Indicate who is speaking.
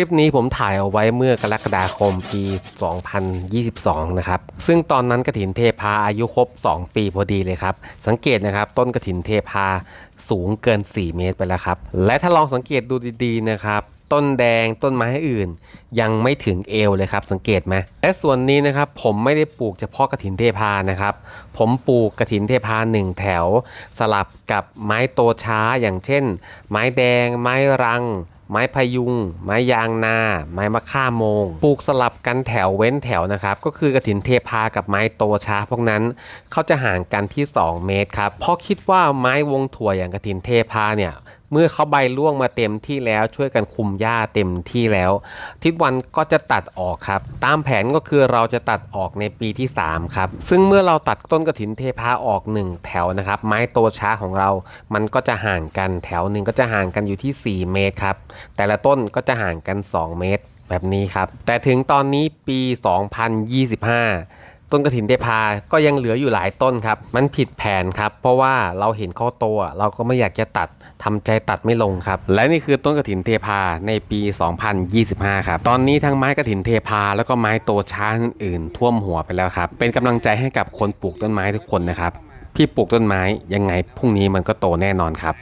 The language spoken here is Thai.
Speaker 1: ลิปนี้ผมถ่ายเอาไว้เมื่อกรกฎาคมปี 2022 นะครับ ซึ่งตอนนั้นกระถินเทพาอายุครบ 2 ปีพอดีเลยครับ สังเกตนะครับต้นกระถินเทพาสูงเกิน 4 เมตรไปแล้วครับ และถ้าลองสังเกตดูดีๆนะครับต้นแดงต้นไม้อื่น ยังไม่ถึงเอวเลยครับ สังเกตไหมและส่วนนี้นะครับผมไม่ได้ปลูกเฉพาะกระถินเทพานะครับ ผมปลูกกระถินเทพาหนึ่งแถว สลับกับไม้โตช้าอย่างเช่น ไม้แดง ไม้รัง ไม้พยุง ไม้ยางนา ไม้มะค่าโมง ปลูกสลับกันแถวเว้นแถวนะครับ ก็คือกระถินเทพากับไม้โตช้าพวกนั้นเขาจะห่างกันที่ 2 เมตรครับ เพราะคิดว่าไม้วงถั่วอย่างกระถินเทพาเนี่ย เมื่อเขาใบร่วงมาเต็มที่แล้วช่วยกันคุมหญ้าเต็มที่แล้ว ทิศวันก็จะตัดออกครับ ตามแผนก็คือเราจะตัดออกในปีที่ 3 ครับ ซึ่งเมื่อเราตัดต้นกระถินเทพาออก 1 แถวนะครับ ไม้โตช้าของเรา มันก็จะห่างกันแถวหนึ่งก็จะห่างกันอยู่ที่ 4 เมตรครับ แต่ละต้นก็จะห่างกัน 2 เมตรแบบนี้ครับ แต่ถึงตอนนี้ปี 2025 ต้นกระถินเทพาก็ยังเหลืออยู่หลายต้นครับ มันผิดแผนครับ เพราะว่าเราเห็นเขาโตเราก็ไม่อยากจะตัดทำใจตัดไม่ลงครับ และนี่คือต้นกระถินเทพาในปี 2025 ครับ ตอนนี้ทั้งไม้กระถินเทพาแล้วก็ไม้โตช้าอื่นๆ ท่วมหัวไปแล้วครับ เป็นกำลังใจให้กับคนปลูกต้นไม้ทุกคนนะครับ พี่ปลูกต้นไม้ยังไงพรุ่งนี้มันก็โตแน่นอนครับ